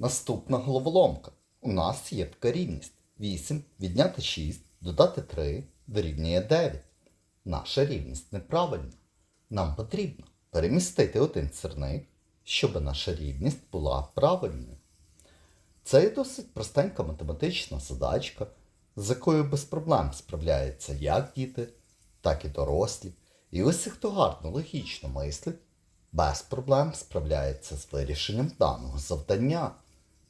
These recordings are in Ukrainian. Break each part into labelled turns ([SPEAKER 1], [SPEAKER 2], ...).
[SPEAKER 1] Наступна головоломка. У нас є така рівність. 8 відняти 6, додати 3 дорівнює 9. Наша рівність неправильна. Нам потрібно перемістити один сірник, щоб наша рівність була правильною. Це є досить простенька математична задачка, з якою без проблем справляються як діти, так і дорослі. І усі, хто гарно логічно мислить, без проблем справляється з вирішенням даного завдання.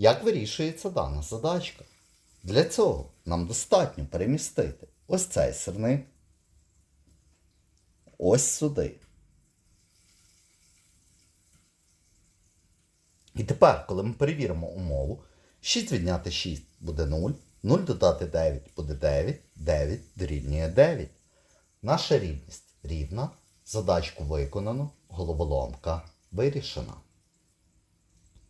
[SPEAKER 1] Як вирішується дана задачка? Для цього нам достатньо перемістити ось цей сирник ось сюди. І тепер, коли ми перевіримо умову, 6 відняти 6 буде 0, 0 додати 9 буде 9, 9 дорівнює 9. Наша рівність рівна, задачку виконано, головоломка вирішена.